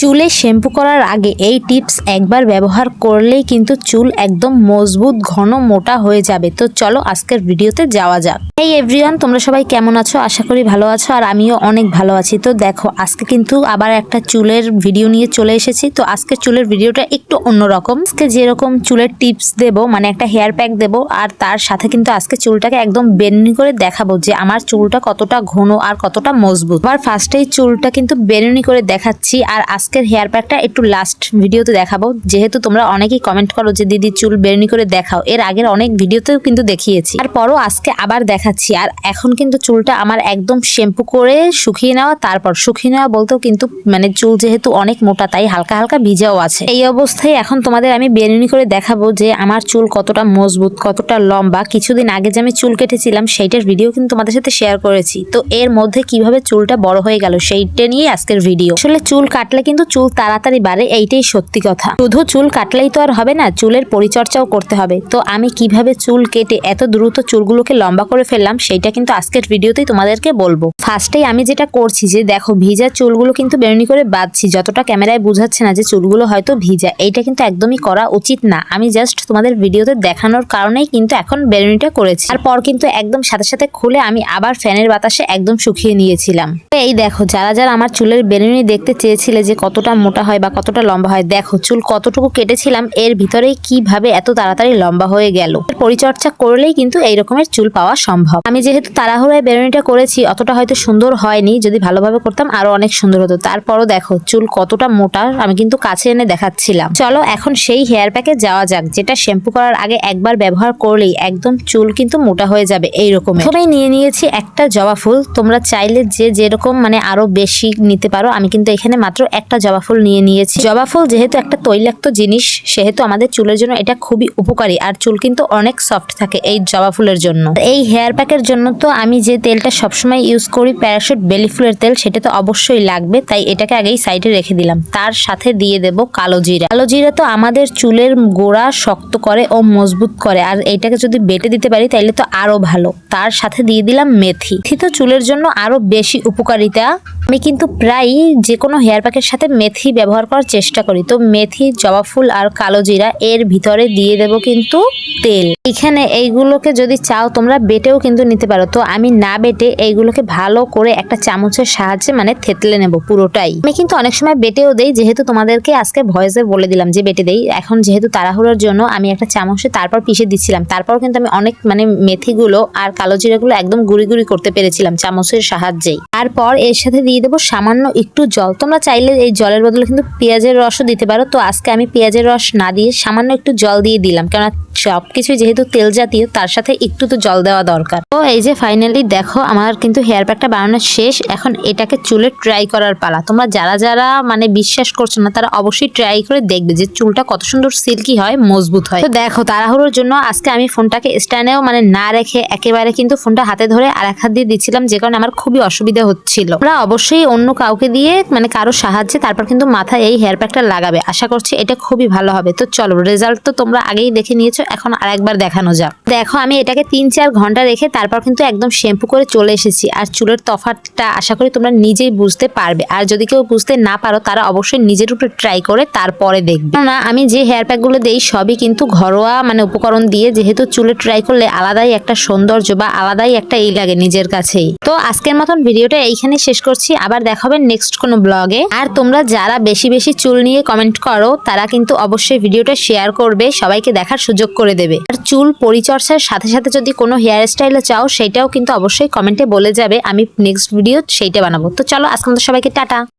চুলে শ্যাম্পু করার আগে এই টিপস একবার ব্যবহার করলেই কিন্তু চুল একদম মজবুত, ঘন, মোটা হয়ে যাবে। তো চলো আজকের ভিডিওতে যাওয়া যাক। এই এভরিওয়ান তোমরা সবাই কেমন আছো? আশা করি ভালো আছো আর আমিও অনেক ভালো আছি। তো দেখো, আজকে কিন্তু আবার একটা চুলের ভিডিও নিয়ে চলে এসেছি। তো আজকে চুলের ভিডিওটা একটু অন্যরকম। আজকে যেরকম চুলের টিপস দেব মানে একটা হেয়ার প্যাক দেব, আর তার সাথে কিন্তু আজকে চুলটাকে একদম বেনুনি করে দেখাবো যে আমার চুলটা কতটা ঘন আর কতটা মজবুত। আবার ফার্স্টেই চুলটা কিন্তু বেনুনি করে দেখাচ্ছি, আর আজকের হেয়ার প্যাকটা একটু লাস্ট ভিডিওতে দেখাবো। যেহেতু তোমরা অনেকেই কমেন্ট করো যে, দিদি চুল বেনুনি করে দেখাও। এর আগের অনেক ভিডিওতেও কিন্তু দেখিয়েছি। আর পরও আজকে আবার দেখাচ্ছি। আর এখন কিন্তু চুলটা আমার একদম শ্যাম্পু করে শুকিয়ে নেওয়া, তারপর শুকিয়ে নেওয়া বলতেও কিন্তু মানে চুল যেহেতু অনেক মোটা, তাই হালকা হালকা ভিজাও আছে। এই অবস্থায় এখন তোমাদের আমি বেনুনি করে দেখাবো যে, আমার চুল কতটা মজবুত, কতটা লম্বা। কিছুদিন আগে যে আমি চুল কেটেছিলাম, সেইটার ভিডিও কিন্তু তোমাদের সাথে শেয়ার করেছি। তো এর মধ্যে কীভাবে চুলটা বড় হয়ে গেল, সেইটা নিয়ে আজকের ভিডিও আসলে চুল কাটলে কিন্তু চুল তাড়াতাড়ি বাড়ে, এইটাই সত্যি কথা। শুধু চুল কাটলেই তো আর হবে না, চুলের পরিচর্যাও করতে হবে। তো আমি কীভাবে চুল কেটে এত দ্রুত চুলগুলোকে লম্বা করে ফেললাম, সেইটা কিন্তু আজকের ভিডিওতেই তোমাদেরকে বলব। ফার্স্টেই আমি যেটা করছি যে, দেখো, ভিজা চুলগুলো কিন্তু বেরুনি করে বাঁধছি, যতটা ক্যামেরায় বোঝাচ্ছে না যে চুলগুলো হয়তো ভিজা। এইটা কিন্তু একদমই করা উচিত না। আমি জাস্ট তোমাদের ভিডিওতে দেখানোর কারণেই কিন্তু এখন বেরুনিটা করেছি। তারপর কিন্তু একদম সাথে সাথে খুলে আমি আবার ফ্যানের বাতাসে একদম শুকিয়ে নিয়েছিলাম। এই দেখো, যারা যারা আমার চুলের বেরুনি দেখতে চেয়েছিলে যে কতটা মোটা হয় বা কতটা লম্বা হয়, দেখো চুল কতটুকু কেটেছিলাম, এর ভিতরেই কীভাবে এত তাড়াতাড়ি লম্বা হয়ে গেল। পরিচর্যা করলেই কিন্তু এই রকমের চুল পাওয়া সম্ভব। আমি যেহেতু তাড়াহুড়ায় বেরোনিটা করেছি, অতটা হয়তো সুন্দর হয়নি, যদি ভালোভাবে করতাম আরও অনেক সুন্দর হতো। তারপরও দেখো, চুল কতটা মোটা, আমি কিন্তু কাছে এনে দেখাচ্ছিলাম। চলো এখন সেই হেয়ার প্যাকে যাওয়া যাক, যেটা শ্যাম্পু করার আগে একবার ব্যবহার করলেই একদম চুল কিন্তু মোটা হয়ে যাবে এই রকম প্রথমেই নিয়ে নিয়েছি একটা জবা ফুল, তোমরা চাইলে যে যেরকম মানে আরও বেশি নিতে পারো, আমি কিন্তু এখানে মাত্র একটা জবা ফুল নিয়ে নিয়েছি। জবা ফুল যেহেতু একটা তৈলাক্ত জিনিস, সেহেতু আমাদের চুলের জন্য এটা খুবই উপকারী। আর চুল কিন্তু অনেক সফট থাকে এই জবা ফুলের জন্য। এই হেয়ার প্যাকের জন্য তো আমি যে তেলটা সবসময় ইউজ করি প্যারাশুট বেলি ফুলের তেল, সেটা তো অবশ্যই লাগবে। তাই এটাকে আগেই সাইডে রেখে দিলাম। তার সাথে দিয়ে দেব কালো জিরা। কালো জিরা তো আমাদের চুলের গোড়া শক্ত করে ও মজবুত করে। আর এইটাকে যদি বেটে দিতে পারি তাহলে তো আরও ভালো। তার সাথে দিয়ে দিলাম মেথি। মেথি তো চুলের জন্য আরও বেশি উপকারিতা। আমি কিন্তু প্রায় যে কোনো হেয়ার প্যাকের সাথে মেথি ব্যবহার করার চেষ্টা করি। তো মেথি, জবা ফুল আর কালো জিরা এর ভিতরে দিয়ে দেব কিন্তু তেল। এখানে এইগুলোকে যদি চাও তোমরা বেটেও কিন্তু নিতে পারো। তো আমি না বেটে এইগুলোকে ভালো করে একটা চামচের সাহায্যে মানে থেতলে নেব পুরোটাই। আমি কিন্তু অনেক সময় বেটেও দেই, যেহেতু তোমাদেরকে আজকে ভয়েসে বলে দিলাম যে বেটে দেই। এখন যেহেতু তাড়াহুড়োর জন্য আমি একটা চামচে তারপর পিষে দিচ্ছিলাম। তারপর কিন্তু আমি অনেক মানে মেথিগুলো আর কালো জিরাগুলো একদম গুঁড়ি গুঁড়ি করতে পেরেছিলাম চামচের সাহায্যেই। তারপর এর সাথে দিয়ে দেবো সামান্য একটু জল। তোমরা চাইলে এই জলের বদলে কিন্তু পেঁয়াজের রসও দিতে পারো। তো আজকে আমি পেঁয়াজের রস না দিয়ে সামান্য একটু জল দিয়ে দিলাম। কেননা সবকিছু যেহেতু তেল জাতীয়, তার সাথে একটু তো জল দেওয়া দরকার। তো এই যে ফাইনালি দেখো, আমার কিন্তু হেয়ার প্যাকটা বানানো শেষ। এখন এটাকে চুলে ট্রাই করার পালা। তোমরা যারা যারা মানে বিশ্বাস করছ না, তারা অবশ্যই ট্রাই করে দেখবে যে চুলটা কত সুন্দর সিল্কি হয়, মজবুত হয়। তো দেখো, তাড়াহুড়োর জন্য আজকে আমি ফোনটাকে স্ট্যান্ডেও মানে না রেখে একেবারে কিন্তু ফোনটা হাতে ধরে আর এক হাত দিয়ে দিচ্ছিলাম, যে কারণে আমার খুবই অসুবিধা হচ্ছিল। তোমরা অবশ্যই অন্য কাউকে দিয়ে মানে কারও সাহায্যে তারপর কিন্তু মাথায় এই হেয়ার প্যাকটা লাগাবে। আশা করছি এটা খুবই ভালো হবে। তো চলো রেজাল্ট তো তোমরা আগেই দেখে নিয়েছো। এখন আরেকবার দেখানো যাক। দেখো, আমি এটাকে তিন চার ঘণ্টা রেখে তারপর কিন্তু একদম শ্যাম্পু করে চলে এসেছি। আর চুলের তফাতটা আশা করি তোমরা নিজেই বুঝতে পারবে। আর যদি কেউ বুঝতে না পারো, তারা অবশ্যই নিজের উপরে ট্রাই করে তারপরে দেখবে। না আমি যে হেয়ার প্যাকগুলো দেই, সবই কিন্তু ঘরোয়া মানে উপকরণ দিয়ে যেহেতু চুলে ট্রাই করলে আলাদাই একটা সৌন্দর্য বা আলাদাই একটা এই লাগে নিজের কাছেই। তো আজকের মতন ভিডিওটা এইখানে শেষ করছি। আবার দেখাবে নেক্সট কোনো ব্লগে আর তোমরা যারা বেশি বেশি চুল নিয়ে কমেন্ট করো, তারা কিন্তু অবশ্যই ভিডিওটা শেয়ার করবে। সবাইকে দেখার সুযোগ করে দেবে। আর চুল পরিচর্যার সাথে সাথে যদি কোনো হেয়ার স্টাইলে চাও, সেটাও কিন্তু অবশ্যই কমেন্টে বলে যাবে। আমি নেক্সট ভিডিও সেইটা বানাবো। তো চলো আজকে আমাদের সবাইকে টাটা।